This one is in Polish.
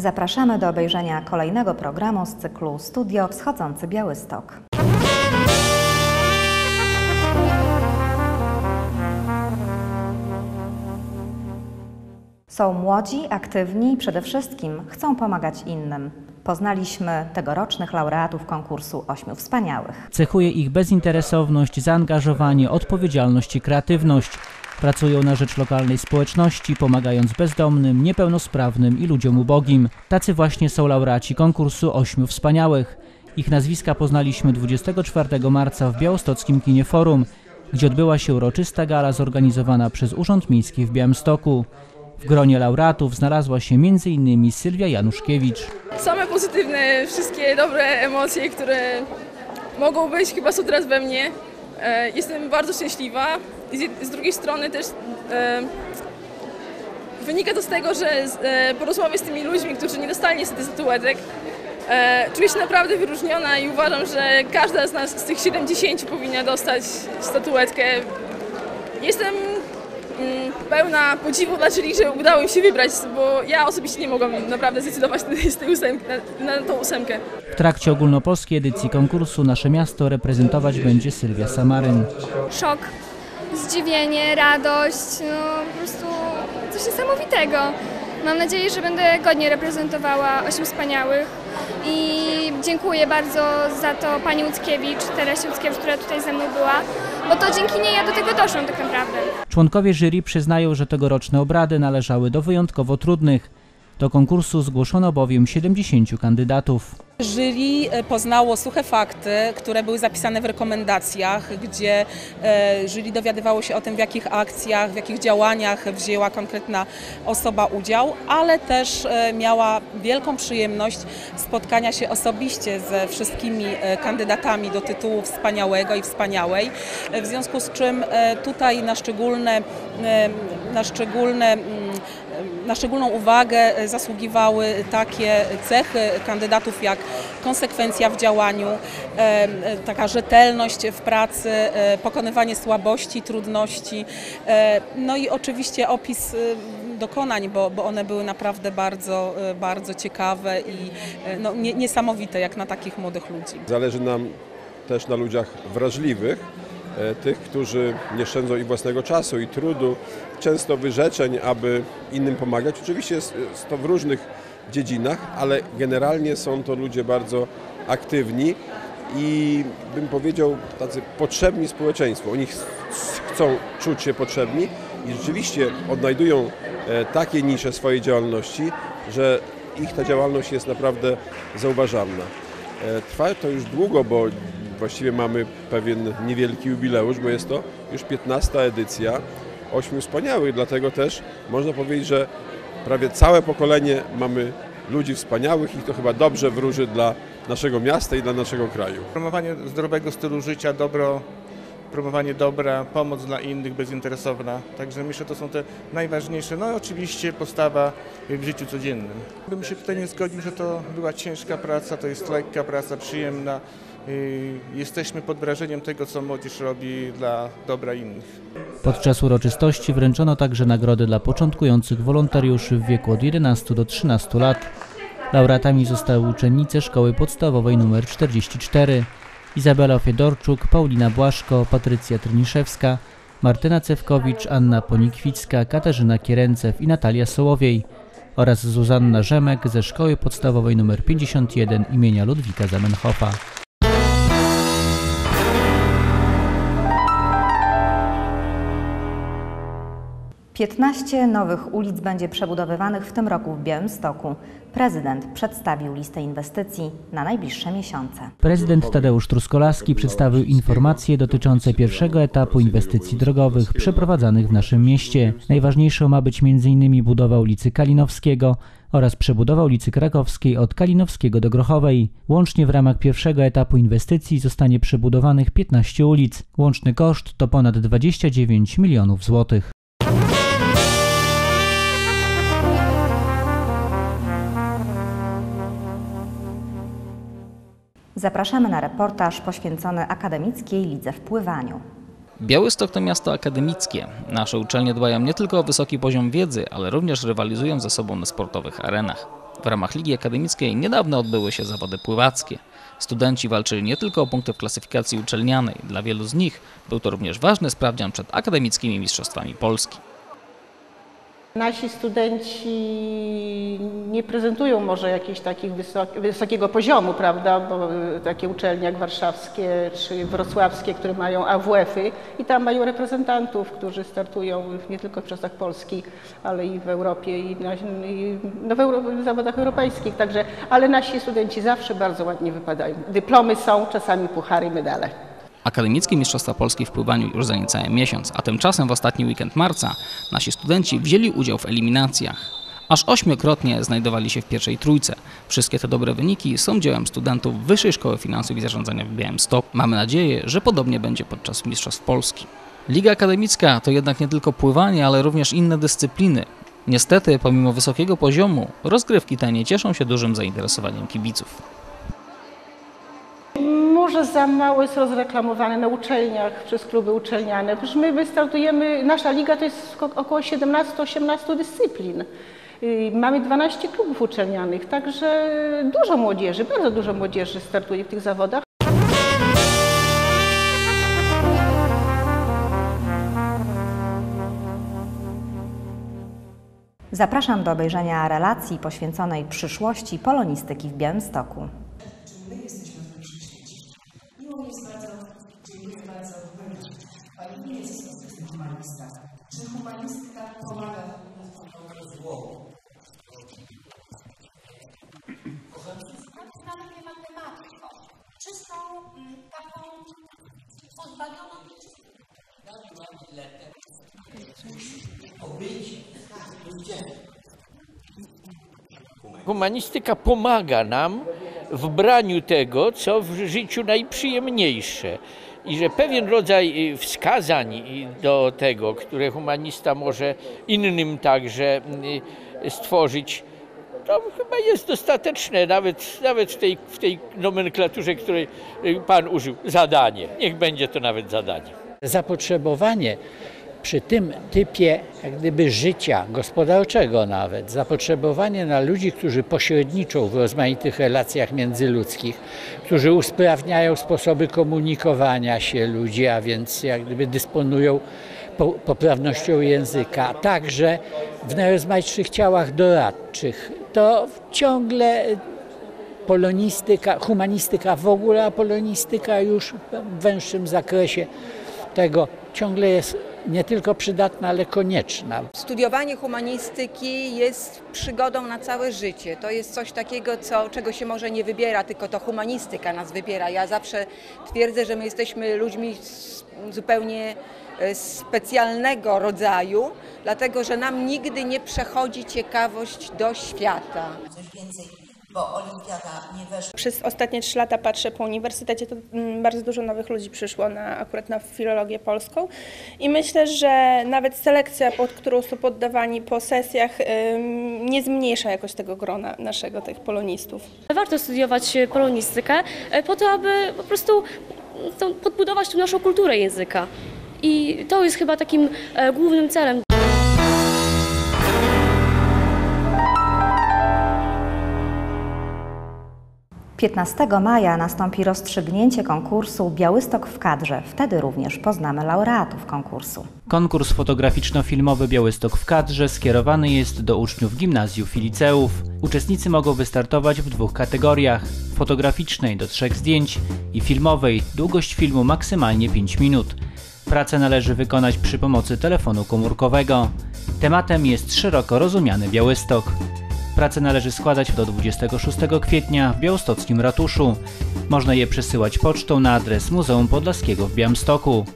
Zapraszamy do obejrzenia kolejnego programu z cyklu Studio Wschodzący Białystok. Są młodzi, aktywni i przede wszystkim chcą pomagać innym. Poznaliśmy tegorocznych laureatów konkursu Ośmiu Wspaniałych. Cechuje ich bezinteresowność, zaangażowanie, odpowiedzialność i kreatywność. Pracują na rzecz lokalnej społeczności, pomagając bezdomnym, niepełnosprawnym i ludziom ubogim. Tacy właśnie są laureaci konkursu Ośmiu Wspaniałych. Ich nazwiska poznaliśmy 24 marca w Białostockim Kinie Forum, gdzie odbyła się uroczysta gala zorganizowana przez Urząd Miejski w Białymstoku. W gronie laureatów znalazła się m.in. Sylwia Januszkiewicz. Same pozytywne, wszystkie dobre emocje, które mogą być, chyba są teraz we mnie. E, Jestem bardzo szczęśliwa. Z, z drugiej strony też e, wynika to z tego, że z- e, po rozmowie z tymi ludźmi, którzy nie dostali niestety statuetek, e, czuję się naprawdę wyróżniona i uważam, że każda z nas z tych 70 powinna dostać statuetkę. Jestem mm, pełna podziwu dla jury, że udało im się wybrać, bo ja osobiście nie mogłam naprawdę zdecydować ósemki, na, na tą ósemkę. W trakcie ogólnopolskiej edycji konkursu nasze miasto reprezentować będzie Sylwia Samaryn. szok, zdziwienie, radość, no po prostu coś niesamowitego. Mam nadzieję, że będę godnie reprezentowała Osiem Wspaniałych i dziękuję bardzo za to pani Łódzkiewicz, Teresie Łódzkiewicz, która tutaj ze mną była, bo to dzięki niej ja do tego doszłam tak naprawdę. Członkowie jury przyznają, że tegoroczne obrady należały do wyjątkowo trudnych. Do konkursu zgłoszono bowiem 70 kandydatów. Jury e, poznało suche fakty, które były zapisane w rekomendacjach, gdzie e, jury dowiadywało się o tym, w jakich akcjach, w jakich działaniach wzięła konkretna osoba udział, ale też e, miała wielką przyjemność spotkania się osobiście ze wszystkimi kandydatami do tytułu wspaniałego i wspaniałej. W związku z czym tutaj na szczególne, na szczególne mm, na szczególną uwagę e, zasługiwały takie cechy kandydatów jak konsekwencja w działaniu, e, e, taka rzetelność w pracy, pokonywanie słabości, trudności, no i oczywiście opis dokonań, bo, bo one były naprawdę bardzo, bardzo ciekawe i no, nie, niesamowite jak na takich młodych ludzi. Zależy nam też na ludziach wrażliwych, tych, którzy nie szczędzą i własnego czasu, i trudu, często wyrzeczeń, aby innym pomagać. Oczywiście jest, to w różnych dziedzinach, ale generalnie są to ludzie bardzo aktywni i bym powiedział tacy potrzebni społeczeństwu. Oni ch- chcą czuć się potrzebni i rzeczywiście odnajdują e, takie nisze swojej działalności, że ich ta działalność jest naprawdę zauważalna. E, Trwa to już długo, bo właściwie mamy pewien niewielki jubileusz, bo jest to już 15 edycja Ośmiu Wspaniałych, dlatego też można powiedzieć, że prawie całe pokolenie mamy ludzi wspaniałych i to chyba dobrze wróży dla naszego miasta i dla naszego kraju. Promowanie zdrowego stylu życia, dobro, promowanie dobra, pomoc dla innych, bezinteresowna. Także myślę, to są te najważniejsze. No i oczywiście postawa w życiu codziennym. Bym się tutaj nie zgodził, że to była ciężka praca, to jest lekka praca, przyjemna. Yy, Jesteśmy pod wrażeniem tego, co młodzież robi dla dobra innych. Podczas uroczystości wręczono także nagrody dla początkujących wolontariuszy w wieku od 11 do 13 lat. Laureatami zostały uczennice szkoły podstawowej nr 44. Izabela Fiedorczuk, Paulina Błaszko, Patrycja Tryniszewska, Martyna Cewkowicz, Anna Ponikwicka, Katarzyna Kierencew i Natalia Sołowiej oraz Zuzanna Rzemek ze szkoły podstawowej nr 51 imienia Ludwika Zamenhofa. Piętnaście nowych ulic będzie przebudowywanych w tym roku w Białymstoku. Prezydent przedstawił listę inwestycji na najbliższe miesiące. Prezydent Tadeusz Truskolaski przedstawił informacje dotyczące pierwszego etapu inwestycji drogowych przeprowadzanych w naszym mieście. Najważniejszą ma być m.in. budowa ulicy Kalinowskiego oraz przebudowa ulicy Krakowskiej od Kalinowskiego do Grochowej. Łącznie w ramach pierwszego etapu inwestycji zostanie przebudowanych 15 ulic. Łączny koszt to ponad 29 milionów złotych. Zapraszamy na reportaż poświęcony akademickiej lidze w pływaniu. Białystok to miasto akademickie. Nasze uczelnie dbają nie tylko o wysoki poziom wiedzy, ale również rywalizują ze sobą na sportowych arenach. W ramach Ligi Akademickiej niedawno odbyły się zawody pływackie. Studenci walczyli nie tylko o punkty w klasyfikacji uczelnianej, dla wielu z nich był to również ważny sprawdzian przed akademickimi mistrzostwami Polski. Nasi studenci nie prezentują może jakiegoś takiego wysokiego poziomu, prawda, bo y, takie uczelnie jak warszawskie czy wrocławskie, które mają AWF-y i tam mają reprezentantów, którzy startują nie tylko w czasach Polski, ale i w Europie i, na, i no w, Euro, w zawodach europejskich. Także, ale nasi studenci zawsze bardzo ładnie wypadają. Dyplomy są, czasami puchary medale. Akademickie Mistrzostwa Polski w pływaniu już za niecały miesiąc, a tymczasem w ostatni weekend marca nasi studenci wzięli udział w eliminacjach. Aż ośmiokrotnie znajdowali się w pierwszej trójce. Wszystkie te dobre wyniki są dziełem studentów Wyższej Szkoły Finansów i Zarządzania w Białymstoku. Mamy nadzieję, że podobnie będzie podczas Mistrzostw Polski. Liga Akademicka to jednak nie tylko pływanie, ale również inne dyscypliny. Niestety, pomimo wysokiego poziomu, rozgrywki te nie cieszą się dużym zainteresowaniem kibiców może za mało jest rozreklamowane na uczelniach przez kluby uczelniane. Przecież my wystartujemy, nasza liga to jest około 17-18 dyscyplin. Mamy 12 klubów uczelnianych, także dużo młodzieży, bardzo dużo młodzieży startuje w tych zawodach. Zapraszam do obejrzenia relacji poświęconej przyszłości polonistyki w Białymstoku. Humanista. Czy humanistka pomaga w rozwoju? Nawet nie matematyką. Czystą, taką pozbawioną Humanistyka pomaga nam w braniu tego, co w życiu najprzyjemniejsze i że pewien rodzaj y, wskazań do tego, które humanista może innym także y, stworzyć, to chyba jest dostateczne, nawet, nawet w, tej, w tej nomenklaturze, której y, Pan użył. Zadanie. Niech będzie to nawet zadanie. Zapotrzebowanie przy tym typie jak gdyby życia gospodarczego nawet, zapotrzebowanie na ludzi, którzy pośredniczą w rozmaitych relacjach międzyludzkich, którzy usprawniają sposoby komunikowania się ludzi, a więc jak gdyby dysponują poprawnością języka, także w najrozmaitszych ciałach doradczych. To ciągle polonistyka, humanistyka w ogóle, a polonistyka już w węższym zakresie tego ciągle jest nie tylko przydatna, ale konieczna. Studiowanie humanistyki jest przygodą na całe życie. To jest coś takiego, co, czego się może nie wybiera, tylko to humanistyka nas wybiera. Ja zawsze twierdzę, że my jesteśmy ludźmi zupełnie e, specjalnego rodzaju, dlatego że nam nigdy nie przechodzi ciekawość do świata. Coś więcej bo olimpiada nie weszła. Przez ostatnie trzy lata patrzę po uniwersytecie, to mm, bardzo dużo nowych ludzi przyszło na, akurat na filologię polską i myślę, że nawet selekcja, pod którą są poddawani po sesjach, nie zmniejsza jakoś tego grona naszego, tych polonistów. Warto studiować polonistykę e, po to, aby po prostu podbudować tą naszą kulturę języka. I to jest chyba takim e, głównym celem. 15 maja nastąpi rozstrzygnięcie konkursu Białystok w kadrze. Wtedy również poznamy laureatów konkursu. Konkurs fotograficzno-filmowy Białystok w kadrze skierowany jest do uczniów gimnazjów i liceów. Uczestnicy mogą wystartować w dwóch kategoriach: fotograficznej do trzech zdjęć i filmowej długość filmu maksymalnie 5 minut. Pracę należy wykonać przy pomocy telefonu komórkowego. Tematem jest szeroko rozumiany Białystok. Pracę należy składać do 26 kwietnia w białostockim ratuszu. Można je przesyłać pocztą na adres Muzeum Podlaskiego w Białymstoku.